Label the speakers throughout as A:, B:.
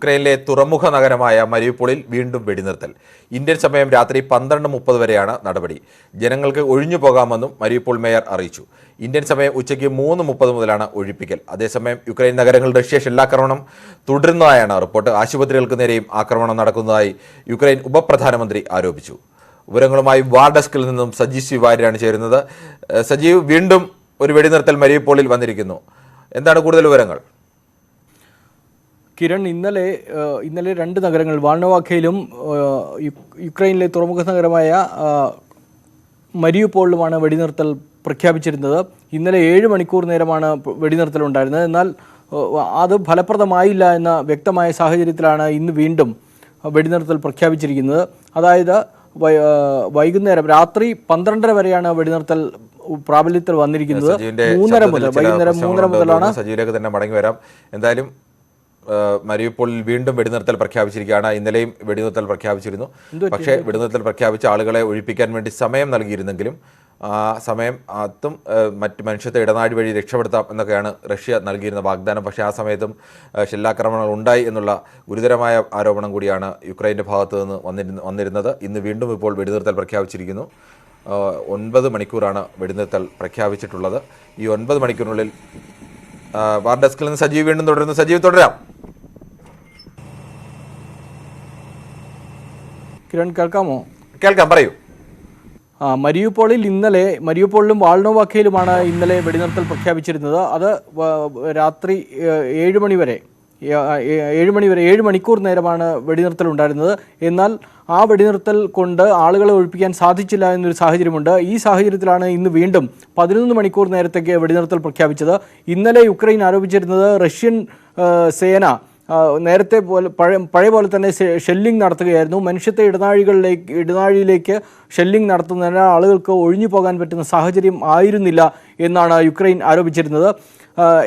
A: യുക്രൈനിലെ തുറമുഖ നഗരമായ മരിയപ്പോളിൽ വീണ്ടും വെടിനിർത്തൽ. ഇന്ത്യൻ സമയം രാത്രി പന്ത്രണ്ട് മുപ്പത് വരെയാണ് നടപടി. ജനങ്ങൾക്ക് ഒഴിഞ്ഞു പോകാമെന്നും മരിയപ്പോൾ മേയർ അറിയിച്ചു. ഇന്ത്യൻ സമയം ഉച്ചയ്ക്ക് മൂന്ന് മുപ്പത് മുതലാണ് ഒഴിപ്പിക്കൽ. അതേസമയം യുക്രൈൻ നഗരങ്ങളിൽ റഷ്യ ഷെല്ലാക്രമണം തുടരുന്നതായാണ് റിപ്പോർട്ട്. ആശുപത്രികൾക്ക് നേരെയും ആക്രമണം നടക്കുന്നതായി യുക്രൈൻ ഉപപ്രധാനമന്ത്രി ആരോപിച്ചു. വിവരങ്ങളുമായി വാർ ഡെസ്കിൽ നിന്നും സജീവ് ശിവാരിയാണ് ചേരുന്നത്. സജീവ് വീണ്ടും ഒരു വെടിനിർത്തൽ മരിയപ്പോളിൽ വന്നിരിക്കുന്നു. എന്താണ് കൂടുതൽ വിവരങ്ങൾ?
B: കിരൺ ഇന്നലെ ഇന്നലെ രണ്ട് നഗരങ്ങൾ വാൾണവാഖയിലും യുക്രൈനിലെ തുറമുഖ നഗരമായ മരിയുപോളിലുമാണ് വെടിനിർത്തൽ പ്രഖ്യാപിച്ചിരുന്നത്. ഇന്നലെ ഏഴ് മണിക്കൂർ നേരമാണ് വെടിനിർത്തൽ ഉണ്ടായിരുന്നത്. എന്നാൽ അത് ഫലപ്രദമായില്ല എന്ന വ്യക്തമായ സാഹചര്യത്തിലാണ് ഇന്ന് വീണ്ടും വെടിനിർത്തൽ പ്രഖ്യാപിച്ചിരിക്കുന്നത്. അതായത് വൈകുന്നേരം രാത്രി പന്ത്രണ്ടര വരെയാണ് വെടിനിർത്തൽ പ്രാബല്യത്തിൽ വന്നിരിക്കുന്നത്. മൂന്നര മുതൽ വൈകുന്നേരം മൂന്നര മുതലാണ്
A: സജീവരൊക്കെ തന്നെ മടങ്ങി വരാം. എന്തായാലും മരിയപ്പോളിൽ വീണ്ടും വെടിനിർത്തൽ പ്രഖ്യാപിച്ചിരിക്കുകയാണ്. ഇന്നലെയും വെടിനിർത്തൽ പ്രഖ്യാപിച്ചിരുന്നു. പക്ഷേ വെടിനിർത്തൽ പ്രഖ്യാപിച്ച ആളുകളെ ഒഴിപ്പിക്കാൻ വേണ്ടി സമയം നൽകിയിരുന്നെങ്കിലും ആ സമയം അത്തും മറ്റ് മനുഷ്യത്തെ ഇടനാഴി വഴി രക്ഷപ്പെടുത്താം എന്നൊക്കെയാണ് റഷ്യ നൽകിയിരുന്ന വാഗ്ദാനം. പക്ഷേ ആ സമയത്തും ഷെല്ലാക്രമണങ്ങൾ ഉണ്ടായി എന്നുള്ള ഗുരുതരമായ ആരോപണം കൂടിയാണ് യുക്രൈന്റെ ഭാഗത്തു നിന്ന് വന്നിരുന്ന വന്നിരുന്നത്. ഇന്ന് വീണ്ടും ഇപ്പോൾ വെടിനിർത്തൽ പ്രഖ്യാപിച്ചിരിക്കുന്നു. ഒൻപത് മണിക്കൂറാണ് വെടിനിർത്തൽ പ്രഖ്യാപിച്ചിട്ടുള്ളത്. ഈ ഒൻപത് മണിക്കൂറിനുള്ളിൽ വാർ ഡെസ്കിൽ നിന്ന് സജീവ് വീണ്ടും തുടരുന്നു. സജീവ് തുടരാം.
B: കിരൺ കേൾക്കാമോ?
A: കേൾക്കാം പറയൂ.
B: ആ മരിയുപോളിൽ ഇന്നലെ മരിയുപോളിലും വാൾണോവാക്കയിലുമാണ് ഇന്നലെ വെടിനിർത്തൽ പ്രഖ്യാപിച്ചിരുന്നത്. അത് രാത്രി ഏഴ് മണി വരെ. ഏഴ് മണി വരെ ഏഴ് മണിക്കൂർ നേരമാണ് വെടിനിർത്തൽ ഉണ്ടായിരുന്നത്. എന്നാൽ ആ വെടിനിർത്തൽ കൊണ്ട് ആളുകളെ ഒഴിപ്പിക്കാൻ സാധിച്ചില്ല എന്നൊരു സാഹചര്യമുണ്ട്. ഈ സാഹചര്യത്തിലാണ് ഇന്ന് വീണ്ടും പതിനൊന്ന് മണിക്കൂർ നേരത്തേക്ക് വെടിനിർത്തൽ പ്രഖ്യാപിച്ചത്. ഇന്നലെ യുക്രൈൻ ആരോപിച്ചിരുന്നത് റഷ്യൻ സേന നേരത്തെ പോലെ പഴയ പഴയ പോലെ തന്നെ ഷെല്ലിംഗ് നടത്തുകയായിരുന്നു. മനുഷ്യത്തെ ഇടനാഴികളിലേക്ക് ഇടനാഴിയിലേക്ക് ഷെല്ലിംഗ് നടത്തുന്നതിന് ആളുകൾക്ക് ഒഴിഞ്ഞു പോകാൻ പറ്റുന്ന സാഹചര്യം ആയിരുന്നില്ല എന്നാണ് യുക്രൈൻ ആരോപിച്ചിരുന്നത്.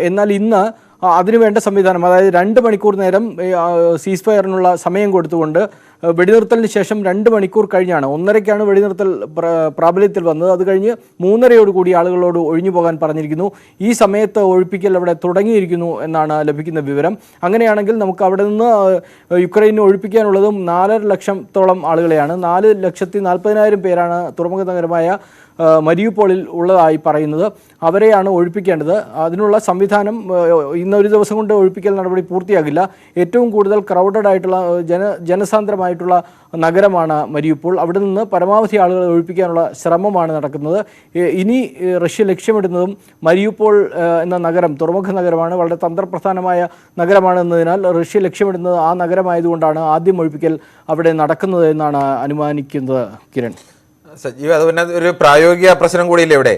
B: എന്നാൽ ഇന്ന് അതിനുവേണ്ട സംവിധാനം അതായത് രണ്ട് മണിക്കൂർ നേരം സീസ് ഫയറിനുള്ള സമയം കൊടുത്തുകൊണ്ട് വെടിനിർത്തലിന് ശേഷം രണ്ട് മണിക്കൂർ കഴിഞ്ഞാണ്. ഒന്നരയ്ക്കാണ് വെടിനിർത്തൽ പ്രാബല്യത്തിൽ വന്നത്. അത് കഴിഞ്ഞ് മൂന്നരയോടുകൂടി ആളുകളോട് ഒഴിഞ്ഞു പോകാൻ പറഞ്ഞിരിക്കുന്നു. ഈ സമയത്ത് ഒഴിപ്പിക്കൽ അവിടെ തുടങ്ങിയിരിക്കുന്നു എന്നാണ് ലഭിക്കുന്ന വിവരം. അങ്ങനെയാണെങ്കിൽ നമുക്ക് അവിടെ നിന്ന് യുക്രൈനെ ഒഴിപ്പിക്കാനുള്ളതും നാലര ലക്ഷത്തോളം ആളുകളെയാണ്. നാല് ലക്ഷത്തി നാൽപ്പതിനായിരം പേരാണ് തുറമുഖ നഗരമായ മരിയുപോളിൽ ഉള്ളതായി പറയുന്നത് അവരെയാണ് ഒഴിപ്പിക്കേണ്ടത്. അതിനുള്ള സംവിധാനം ഇന്നൊരു ദിവസം കൊണ്ട് ഒഴിപ്പിക്കൽ നടപടി പൂർത്തിയാകില്ല. ഏറ്റവും കൂടുതൽ ക്രൗഡഡ് ആയിട്ടുള്ള ജന ജനസാന്ദ്രമായിട്ടുള്ള നഗരമാണ് മരിയുപ്പോൾ അവിടെ നിന്ന് പരമാവധി ആളുകളെ ഒഴിപ്പിക്കാനുള്ള ശ്രമമാണ് നടക്കുന്നത്. ഇനി റഷ്യ ലക്ഷ്യമിടുന്നതും മരിയുപ്പോൾ എന്ന നഗരം തുറമുഖ നഗരമാണ് വളരെ തന്ത്രപ്രധാനമായ നഗരമാണ് എന്നതിനാൽ റഷ്യ ലക്ഷ്യമിടുന്നത് ആ നഗരമായതുകൊണ്ടാണ് ആദ്യം ഒഴിപ്പിക്കൽ അവിടെ നടക്കുന്നത് എന്നാണ് അനുമാനിക്കുന്നത് കിരൺ.
A: സജീവ് അത് പിന്നെ ഒരു പ്രായോഗിക പ്രശ്നം കൂടിയില്ലേ ഇവിടെ?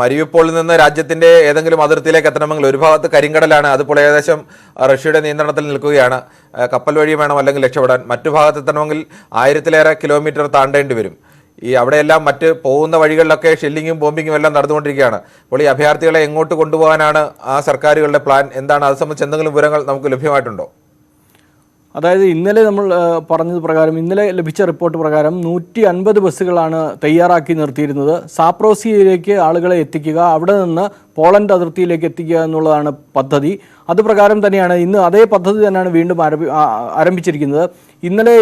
A: മരിയുപ്പോളിൽ നിന്ന് രാജ്യത്തിന്റെ ഏതെങ്കിലും അതിർത്തിയിലേക്ക് എത്തണമെങ്കിൽ ഒരു ഭാഗത്ത് കരിങ്കടലാണ് അതിപ്പോൾ ഏകദേശം റഷ്യയുടെ നിയന്ത്രണത്തിൽ നിൽക്കുകയാണ്. കപ്പൽ വഴി വേണം അല്ലെങ്കിൽ രക്ഷപ്പെടാൻ. മറ്റു ഭാഗത്ത് എത്തണമെങ്കിൽ ആയിരത്തിലേറെ കിലോമീറ്റർ താണ്ടേണ്ടി വരും. ഈ അവിടെയെല്ലാം മറ്റ് പോകുന്ന വഴികളിലൊക്കെ ഷെല്ലിങ്ങും ബോംബിങ്ങും എല്ലാം നടന്നുകൊണ്ടിരിക്കുകയാണ്. അപ്പോൾ ഈ അഭയാർത്ഥികളെ എങ്ങോട്ട് കൊണ്ടുപോകാനാണ് ആ സർക്കാരുകളുടെ പ്ലാൻ? എന്താണ്? അത് സംബന്ധിച്ച് എന്തെങ്കിലും വിവരങ്ങൾ നമുക്ക് ലഭ്യമായിട്ടുണ്ടോ?
B: അതായത് ഇന്നലെ നമ്മൾ പറഞ്ഞത് പ്രകാരം ഇന്നലെ ലഭിച്ച റിപ്പോർട്ട് പ്രകാരം നൂറ്റി അൻപത് ബസ്സുകളാണ് തയ്യാറാക്കി നിർത്തിയിരുന്നത്. സാപ്രോസിയയിലേക്ക് ആളുകളെ എത്തിക്കുക അവിടെ നിന്ന് പോളണ്ട് അതിർത്തിയിലേക്ക് എത്തിക്കുക എന്നുള്ളതാണ് പദ്ധതി. അത് പ്രകാരം തന്നെയാണ് ഇന്ന് അതേ പദ്ധതി തന്നെയാണ് വീണ്ടും ആരംഭി ആരംഭിച്ചിരിക്കുന്നത്. ഇന്നലെ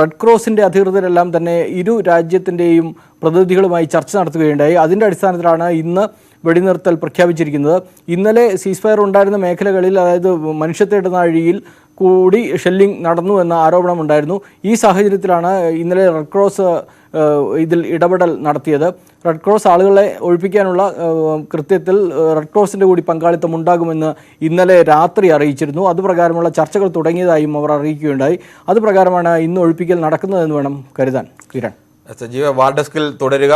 B: റെഡ് ക്രോസിന്റെ അധികൃതരെല്ലാം തന്നെ ഇരു രാജ്യത്തിന്റെയും പ്രതിനിധികളുമായി ചർച്ച നടത്തുകയുണ്ടായി. അതിന്റെ അടിസ്ഥാനത്തിലാണ് ഇന്ന് വെടിനിർത്തൽ പ്രഖ്യാപിച്ചിരിക്കുന്നത്. ഇന്നലെ സീസ്ഫയർ ഉണ്ടായിരുന്ന മേഖലകളിൽ അതായത് മനുഷ്യത്തേടുന്ന ഇടനാഴിയിൽ കൂടി ഷെല്ലിംഗ് നടന്നു എന്ന ആരോപണം ഉണ്ടായിരുന്നു ഈ സാഹചര്യത്തിലാണ് ഇന്നലെ റെഡ് ക്രോസ് ഇതിൽ ഇടപെടൽ നടത്തിയത്. റെഡ് ക്രോസ് ആളുകളെ ഒഴിപ്പിക്കാനുള്ള കൃത്യത്തിൽ റെഡ് ക്രോസിന്റെ കൂടി പങ്കാളിത്തം ഉണ്ടാകുമെന്ന് ഇന്നലെ രാത്രി അറിയിച്ചിരുന്നു. അതുപ്രകാരമുള്ള ചർച്ചകൾ തുടങ്ങിയതായും അവർ അറിയിക്കുകയുണ്ടായി. അതുപ്രകാരമാണ് ഇന്ന് ഒഴിപ്പിക്കൽ നടക്കുന്നതെന്ന് വേണം കരുതാൻ. കിരൺ.
A: സജീവ വാർഡ് ഡെസ്കിൽ തുടരുക.